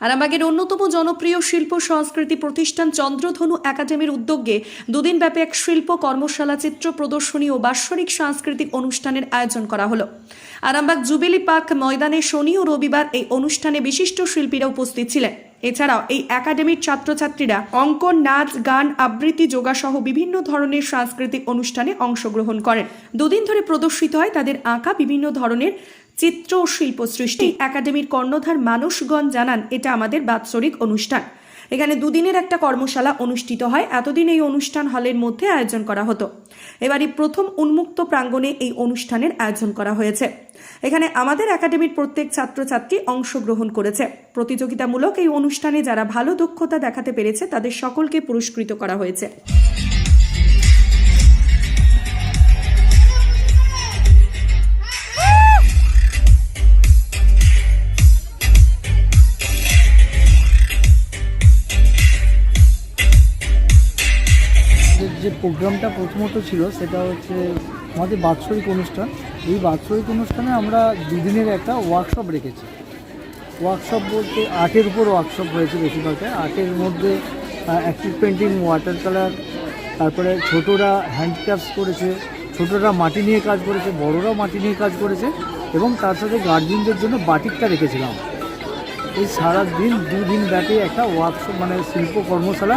আরামবাগের অন্যতম জনপ্রিয় শিল্প সংস্কৃতি প্রতিষ্ঠান চন্দ্রধনু একাডেমির উদ্যোগে দুদিনব্যাপী এক শিল্প কর্মশালা, চিত্র প্রদর্শনী ও বাৎসরিক সাংস্কৃতিক অনুষ্ঠানের আয়োজন করা হলো। আরামবাগ জুবেলি পার্ক ময়দানে শনি ও রবিবার এই অনুষ্ঠানে বিশিষ্ট শিল্পীরা উপস্থিত ছিলেন। এছাড়াও এই একাডেমির ছাত্রছাত্রীরা অঙ্কন নাচ, গান, আবৃত্তি, যোগাসহ বিভিন্ন ধরনের সাংস্কৃতিক অনুষ্ঠানে অংশগ্রহণ করেন। দুদিন ধরে প্রদর্শিত হয় তাদের আঁকা বিভিন্ন ধরনের চিত্র ও শিল্প সৃষ্টি। একাডেমির কর্ণধার মানসগঞ্জ জানান এটা আমাদের বাৎসরিক অনুষ্ঠান। এখানে দুদিনের একটা কর্মশালা অনুষ্ঠিত হয়। এতদিন এই অনুষ্ঠান হলের মধ্যে আয়োজন করা হতো। এবারই প্রথম উন্মুক্ত প্রাঙ্গণে এই অনুষ্ঠানের আয়োজন করা হয়েছে। এখানে আমাদের একাডেমির প্রত্যেক ছাত্রছাত্রী অংশগ্রহণ করেছে। প্রতিযোগিতামূলক এই অনুষ্ঠানে যারা ভালো দক্ষতা দেখাতে পেরেছে তাদের সকলকে পুরস্কৃত করা হয়েছে। প্রোগ্রামটা প্রথমত ছিল সেটা হচ্ছে আমাদের বাৎসরিক অনুষ্ঠান। এই বাৎসরিক অনুষ্ঠানে আমরা দুদিনের একটা ওয়ার্কশপ রেখেছি। ওয়ার্কশপ বলতে আর্টের উপর ওয়ার্কশপ হয়েছে বেশিরভাগটা। আর্টের মধ্যে অ্যাক্টিভ পেন্টিং ওয়াটার কালার তারপরে ছোটরা হ্যান্ডক্রাফটস করেছে, ছোটরা মাটি নিয়ে কাজ করেছে, বড়রাও মাটি নিয়ে কাজ করেছে এবং তার সাথে গার্জিয়ানদের জন্য বাটিকটা রেখেছিলাম। এই সারা দিন দুদিন ব্যাপী একটা ওয়ার্কশপ মানে শিল্প কর্মশালা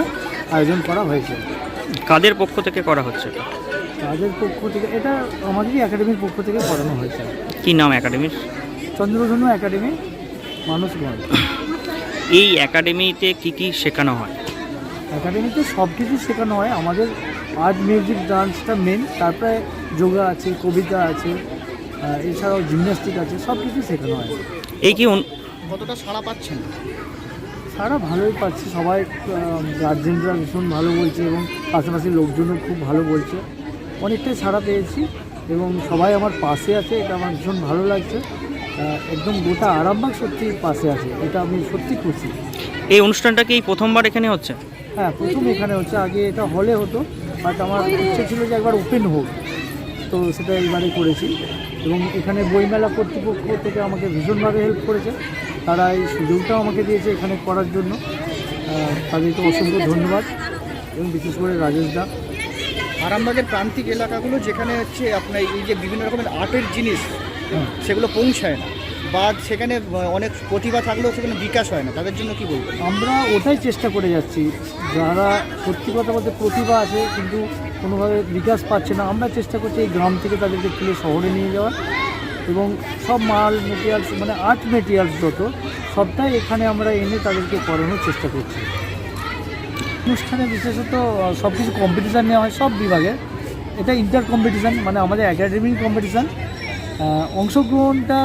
আয়োজন করা হয়েছে। কাদের পক্ষ থেকে করা হচ্ছে এটা? তাদের পক্ষ থেকে এটা আমাদেরই একাডেমির পক্ষ থেকে করানো হয়েছে। কি নাম একাডেমির? চন্দ্রধনু একাডেমি মানুষগঞ্জ এই একাডেমিতে কি কি শেখানো হয়? একাডেমিতে সব কিছু শেখানো হয়। আমাদের আর্ট মিউজিক ডান্সটা মেন তারপরে যোগা আছে কবিতা আছে এছাড়াও জিমন্যাস্টিক আছে সব কিছু শেখানো হয়। এই কি কতটা সাড়া পাচ্ছেন? সারা ভালোই পাচ্ছি। সবাই গার্জেনরা ভীষণ ভালো বলছে এবং পাশাপাশি লোকজনও খুব ভালো বলছে। অনেকটাই সাড়া পেয়েছি এবং সবাই আমার পাশে আছে এটা আমার ভীষণ ভালো লাগছে। একদম গোটা আরামবাগ সত্যি পাশে আছে এটা আমি সত্যি খুশি। এই অনুষ্ঠানটা কি প্রথমবার এখানে হচ্ছে? হ্যাঁ প্রথম এখানে হচ্ছে আগে এটা হলে হতো বাট আমার ইচ্ছে ছিল যে একবার ওপেন হোক। তো সেটা এইবারে করেছি এবং এখানে বইমেলা কর্তৃপক্ষ থেকে আমাকে ভীষণভাবে হেল্প করেছে। তারা এই সুযোগটাও আমাকে দিয়েছে এখানে করার জন্য। তাদেরকে অসংখ্য ধন্যবাদ। এবং বিশেষ করে রাজেশ দা। আরামবাগের প্রান্তিক এলাকাগুলো যেখানে হচ্ছে আপনার এই যে বিভিন্ন রকমের আর্টের জিনিস সেগুলো পৌঁছায় না। বা সেখানে অনেক প্রতিভা থাকলেও সেখানে বিকাশ হয় না। তাদের জন্য কি বলব আমরা ওটাই চেষ্টা করে যাচ্ছি। যারা সত্যি কথা বলতে প্রতিভা আছে কিন্তু কোনোভাবে বিকাশ পাচ্ছে না আমরা চেষ্টা করছি এই গ্রাম থেকে তাদেরকে তুলে শহরে নিয়ে যাওয়ার। এবং সব মাল মেটেরিয়ালস মানে আর্ট মেটেরিয়ালস যত, সবটাই এখানে আমরা এনে তাদেরকে করানোর চেষ্টা করছি। অনুষ্ঠানে বিশেষত সব কিছু কম্পিটিশান নেওয়া হয়, সব বিভাগে। এটা ইন্টার কম্পিটিশান মানে আমাদের একাডেমিক কম্পিটিশান অংশগ্রহণটা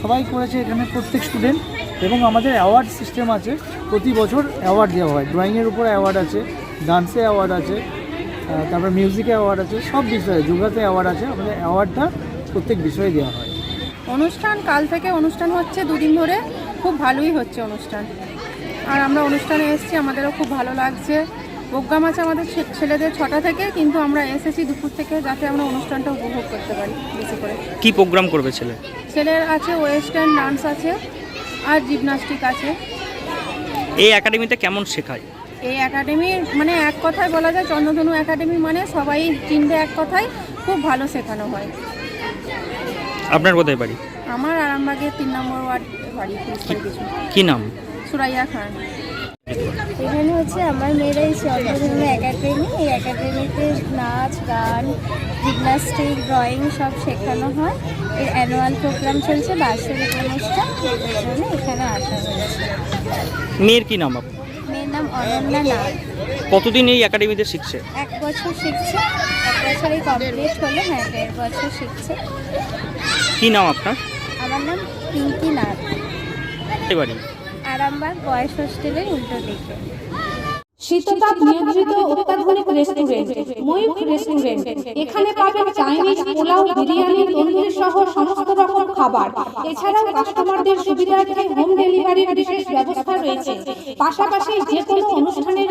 সবাই করেছে এখানে প্রত্যেক স্টুডেন্ট এবং আমাদের অ্যাওয়ার্ড সিস্টেম আছে, প্রতি বছর অ্যাওয়ার্ড দেওয়া হয়। ড্রয়িংয়ের উপর অ্যাওয়ার্ড আছে ডান্সে অ্যাওয়ার্ড আছে তারপর মিউজিকে অ্যাওয়ার্ড আছে, সব বিষয়ে, যোগাতে অ্যাওয়ার্ড আছে, আমাদের অ্যাওয়ার্ডটা প্রত্যেক বিষয়ে দেওয়া হয়। অনুষ্ঠান কাল থেকে অনুষ্ঠান হচ্ছে দুদিন ধরে খুব ভালোই হচ্ছে অনুষ্ঠান। আর আমরা অনুষ্ঠানে এসেছি আমাদেরও খুব ভালো লাগছে। প্রোগ্রাম আছে আমাদের ছেলেদের ছটা থেকে কিন্তু আমরা এসেছি দুপুর থেকে যাতে আমরা অনুষ্ঠানটা উপভোগ করতে পারি বেশি করে। কি প্রোগ্রাম করবে ছেলে? ছেলের আছে ওয়েস্টার্ন ডান্স আছে আর জিমনাস্টিক আছে। এই একাডেমিতে কেমন শেখায়? এই একাডেমির মানে এক কথায় বলা যায় চন্দ্রধনু একাডেমি মানে সবাই চিনতে এক কথায় খুব ভালো শেখানো হয়। আপনার কোথায় বাড়ি? আমার আরামবাগের তিন নম্বর ওয়ার্ড বাড়ি কি নাম? সুরাইয়া খান। এখানে হচ্ছে আমার মেয়েরা এই চন্দ্রধনু একাডেমি। এই একাডেমিতে নাচ গান জিমনাস্টিক ড্রয়িং সব শেখানো হয়। এর অ্যানুয়াল প্রোগ্রাম চলছে বার্ষিক অনুষ্ঠান। জন্য এখানে আসা হয়েছে। মেয়ের কি নাম আপনার? মেয়ের নাম অনন্যা নাথ কতদিন এই একাডেমিতে শিখছে? এক বছর শিখছে। এক বছরই কমপ্লিট হলো হ্যাঁ দেড় বছর শিখছে। কি নাম আপনার? আমার নাম পিঙ্কি নাথ। বাড়ি। আরামবাগ বয়েজ হোস্টেলের উল্টো দিকে। শীততাপ নিয়ন্ত্রিত অত্যাধুনিক রেস্টুরেন্ট ময়ূখ রেস্টুরেন্ট এখানে পাবেন চাইনিজ পোলাও বিরিয়ানি তন্দুরি সহ সমস্ত রকম খাবার। এছাড়াও কাস্টমারদের সুবিধার্থে হোম ডেলিভারির বিশেষ ব্যবস্থা রয়েছে। পাশাপাশি যে কোনো অনুষ্ঠানের